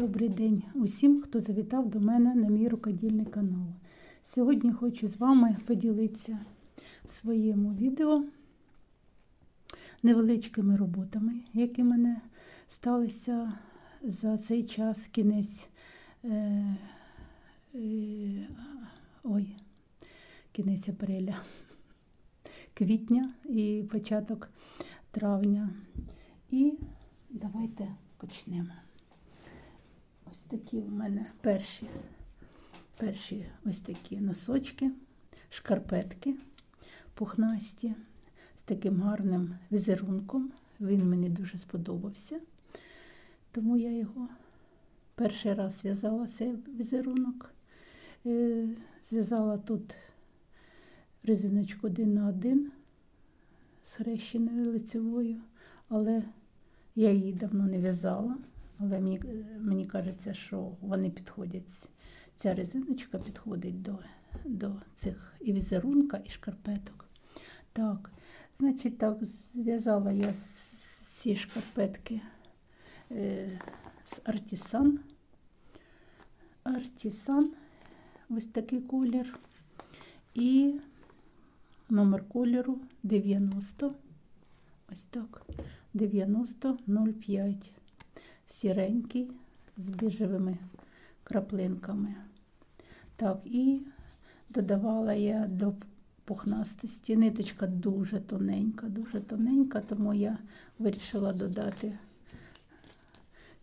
Добрий день усім, хто завітав до мене на мій рукодільний канал. Сьогодні хочу з вами поділитися в своєму відео невеличкими роботами, які мене сталися за цей час кінець. Е, е, ой, кінець апреля, квітня і початок травня. І давайте почнемо. Ось такі в мене перші, перші ось такі носочки, шкарпетки пухнасті з таким гарним візерунком. Він мені дуже сподобався. Тому я його перший раз зв'язала цей візерунок. Е, Зв'язала тут резиночку один на один з хрещеною лицевою, але я її давно не в'язала. Але мені, мені кажеться, що вони підходять. Ця резиночка підходить до, до цих і візерунка, і шкарпеток. Так, значить, так, зв'язала я ці шкарпетки е, з Артісан. Артісан, ось такий колір. І номер кольору 90. Ось так. 9005 сіренький з біжевими краплинками. Так, і додавала я до пухнастості. Ниточка дуже тоненька, дуже тоненька, тому я вирішила додати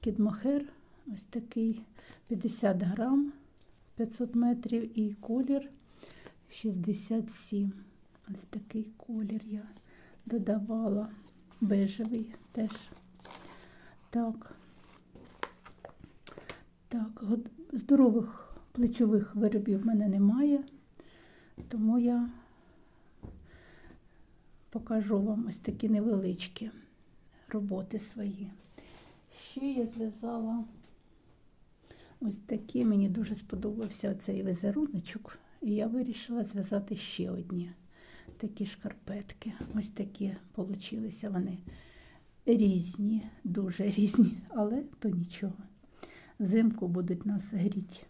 кідмахер, ось такий 50 грам 500 метрів і колір 67. Ось такий колір я додавала бежевий теж. Так. Здорових плечових виробів в мене немає, тому я покажу вам ось такі невеличкі роботи свої. Ще я зв'язала ось такі, мені дуже сподобався цей візеруночок, і я вирішила зв'язати ще одні такі шкарпетки. Ось такі получилися вони різні, дуже різні, але то нічого. Взимку будуть нас гріти.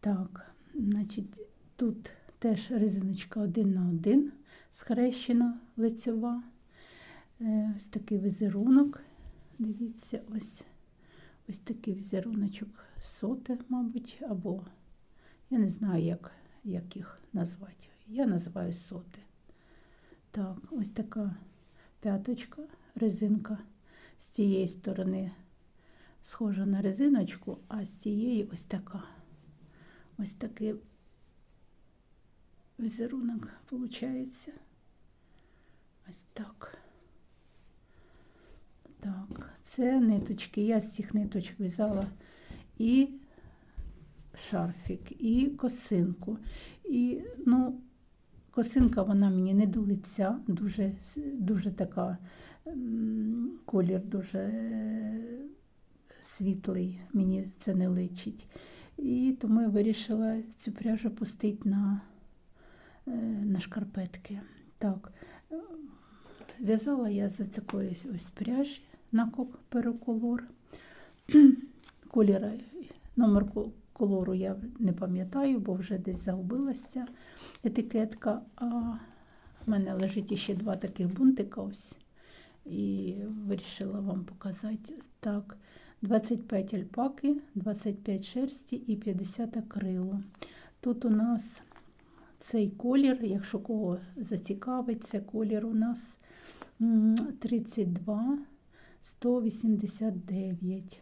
Так, значить, тут теж резиночка один на один, схрещена лицьова. Е, Ось такий візерунок. Дивіться, ось ось такий візеруночок соти, мабуть, або я не знаю, як, як їх назвати. Я називаю соти. Так, ось така п'яточка, резинка з цієї сторони схожа на резиночку, а з цієї ось така. Ось такий візерунок виходить. Ось так. Так, це ниточки. Я з цих ниточок в'язала і шарфік, і косинку. І, ну, косинка вона мені не до лиця, дуже, дуже така колір дуже світлий, мені це не личить. І тому я вирішила цю пряжу пустити на, е, на шкарпетки. Так, в'язала я з такої ось- пряжі на ко- пероколор. Колір, номер ко- колору я не пам'ятаю, бо вже десь загубилася етикетка. А в мене лежить ще два таких бунтика ось. І вирішила вам показати. Так, 25 альпаки, 25 шерсті і 50 акрилу. Тут у нас цей колір, якщо кого зацікавить, це колір у нас 32 189.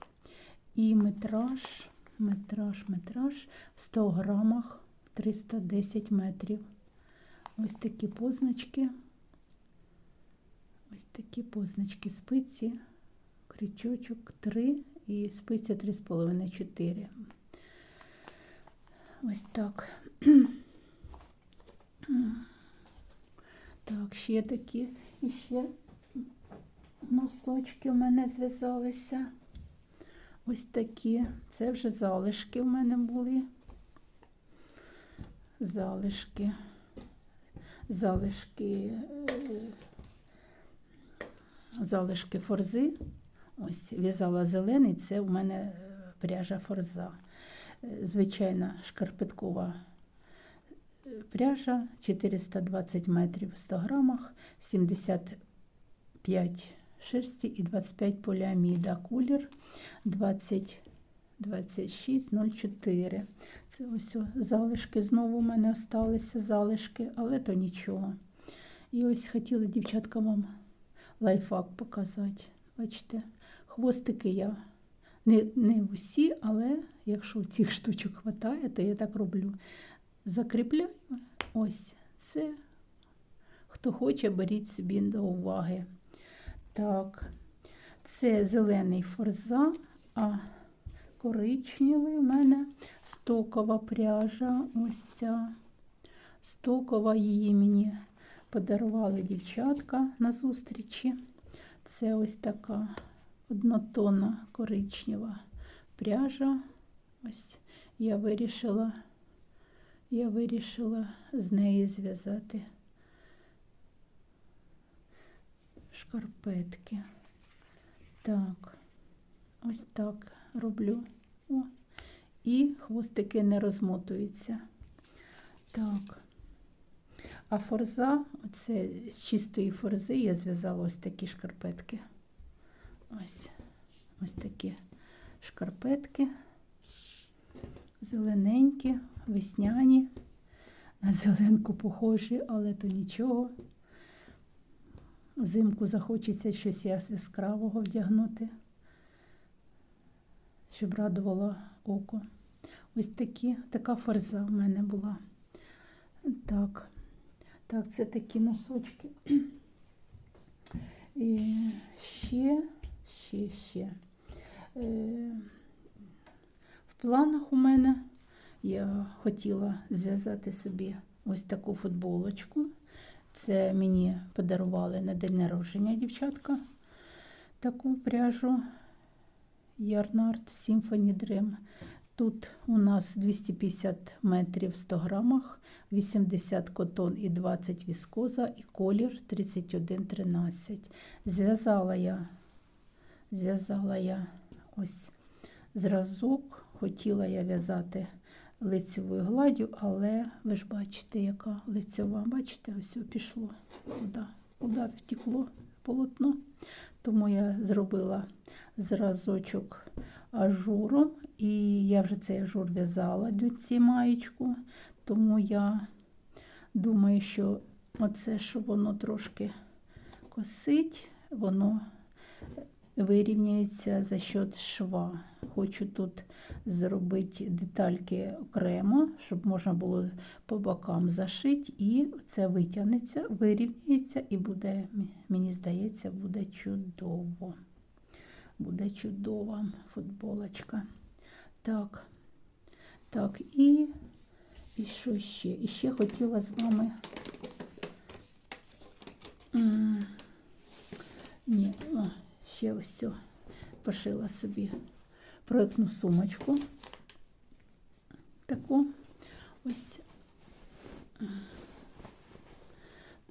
І метраж, метраж, метраж в 100 грамах 310 метрів. Ось такі позначки. Ось такі позначки спиці, крючочок 3 і спиця 3,5-4. Ось так. Так, ще такі, і ще носочки у мене зв'язалися. Ось такі. Це вже залишки в мене були. Залишки. Залишки. е, Залишки форзи. Ось в'язала зелений, це у мене е, пряжа форза. Е, Звичайна шкарпеткова е, пряжа 420 метрів в 100 грамах, 75 шерсті і 25 поліаміда. Кулір 20 26,04. Це ось залишки. Знову у мене залишилися залишки, але то нічого. І ось хотіла дівчатка вам лайфхак показати. Бачите, хвостики я не, не усі, але якщо цих штучок вистачає, то я так роблю. Закріпляю ось це. Хто хоче, беріть собі до уваги. Так, це зелений форза, а коричневий у мене стокова пряжа. Ось ця. Стокова її мені подарували дівчатка на зустрічі. Це ось така однотонна коричнева пряжа. Ось я вирішила, я вирішила з неї зв'язати шкарпетки. Так, ось так роблю. О, і хвостики не розмотуються. Так. А форза, оце з чистої форзи я зв'язала ось такі шкарпетки. Ось ось такі шкарпетки. Зелененькі, весняні. На зеленку похожі, але то нічого. Взимку захочеться щось яскравого вдягнути, щоб радувало око. Ось такі, така форза в мене була. Так, так, це такі носочки. І ще, ще, ще. Е, в планах у мене я хотіла зв'язати собі ось таку футболочку. Це мені подарували на день народження дівчатка. Таку пряжу Ярнард Symphony Dream. Тут у нас 250 метрів в 100 грамах, 80 котон і 20 віскоза, і колір 31,13. Зв'язала я, зв'язала я ось зразок. Хотіла я в'язати лицевою гладдю, але ви ж бачите, яка лицева. Бачите, ось пішло, куди, куди втекло полотно. Тому я зробила зразочок ажуром, і я вже цей ажур в'язала цю маєчку, тому я думаю, що оце, що воно трошки косить, воно вирівняється за счет шва. Хочу тут зробити детальки окремо, щоб можна було по бокам зашити, і це витягнеться, вирівняється, і буде, мені здається, буде чудово. Буде чудова футболочка. Так, так, і, і що ще? І ще хотіла з вами. Ні, ще ось цю пошила собі проєктну сумочку. Таку ось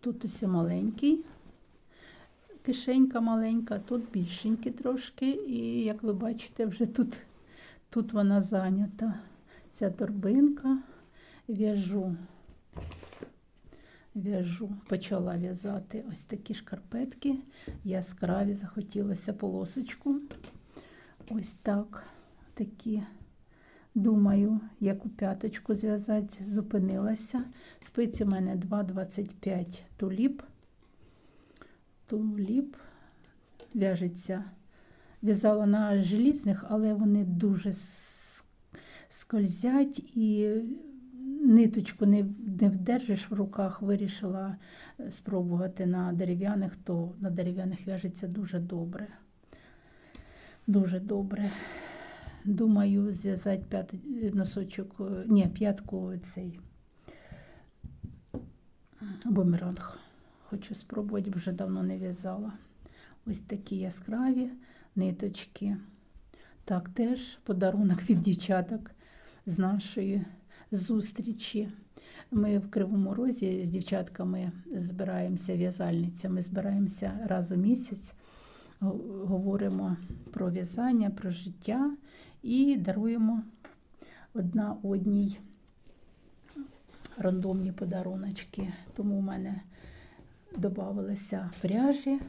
тут ось маленький, кишенька маленька, тут більшенькі трошки, і як ви бачите, вже тут, тут вона зайнята. Ця торбинка в'яжу. В'яжу, почала в'язати ось такі шкарпетки. Яскраві, захотілося полосочку. Ось так. Такі, думаю, яку п'яточку зв'язати, зупинилася. Спиці в мене 2,25 туліп. Туліп в'яжеться. В'язала на желізних, але вони дуже скользять і ниточку не, не вдержиш в руках, вирішила спробувати на дерев'яних, то на дерев'яних в'яжеться дуже добре. Дуже добре. Думаю, зв'язати носочок, ні, п'ятку цей бумеранг. Хочу спробувати, вже давно не в'язала. Ось такі яскраві ниточки. Так, теж подарунок від дівчаток з нашої зустрічі. Ми в Кривому Розі з дівчатками збираємося, в'язальницями, збираємося раз у місяць говоримо про в'язання, про життя і даруємо одна одній рандомні подаруночки. Тому в мене додавалися пряжі.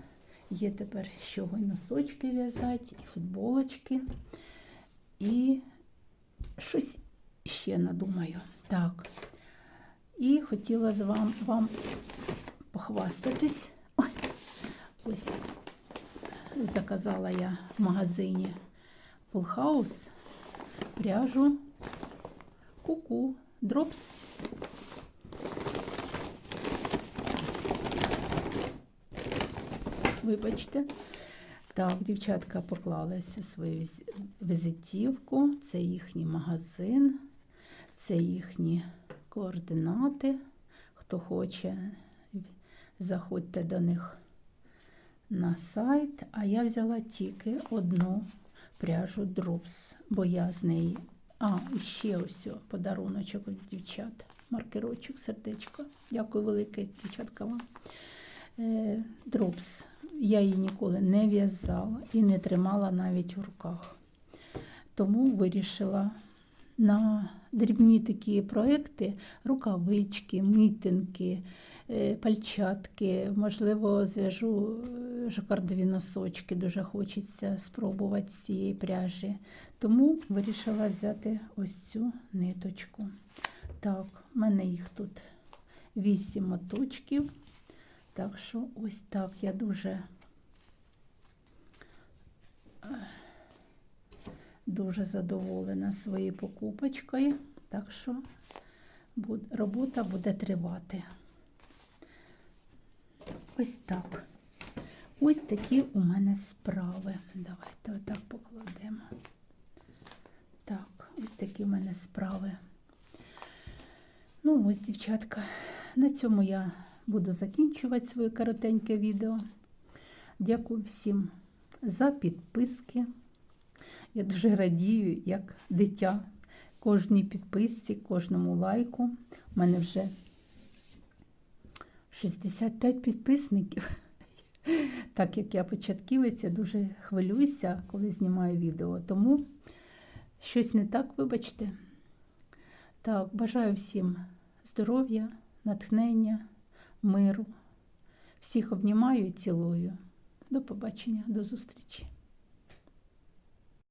Є тепер чого й носочки в'язати, і футболочки, і щось ще надумаю. Так. І хотіла з вам, вам похвастатись. Ой, ось заказала я в магазині Full House пряжу Куку Дропс. Вибачте. Так, дівчатка поклали всю свою візитівку. Це їхній магазин, це їхні координати. Хто хоче, заходьте до них на сайт. А я взяла тільки одну пряжу Drops, бо я з неї. А, і ще ось подаруночок від дівчат. Маркерочок, сердечко. Дякую велике, дівчатка вам. Е, Drops. Я її ніколи не в'язала і не тримала навіть у руках. Тому вирішила на дрібні такі проекти, рукавички, митинки, е, пальчатки, можливо, зв'яжу е, жакардові носочки, дуже хочеться спробувати цієї пряжі. Тому вирішила взяти ось цю ниточку. Так, в мене їх тут 8 моточків. Так що ось так я дуже е, дуже задоволена своєю покупочкою. Так що робота буде тривати. Ось так. Ось такі у мене справи. Давайте отак покладемо. Так, ось такі у мене справи. Ну, ось, дівчатка, на цьому я буду закінчувати своє коротеньке відео. Дякую всім за підписки. Я дуже радію, як дитя, кожній підписці, кожному лайку. У мене вже 65 підписників. Так як я початківець, я дуже хвилююся, коли знімаю відео. Тому щось не так, вибачте. Так, бажаю всім здоров'я, натхнення, миру. Всіх обнімаю і цілую. До побачення, до зустрічі.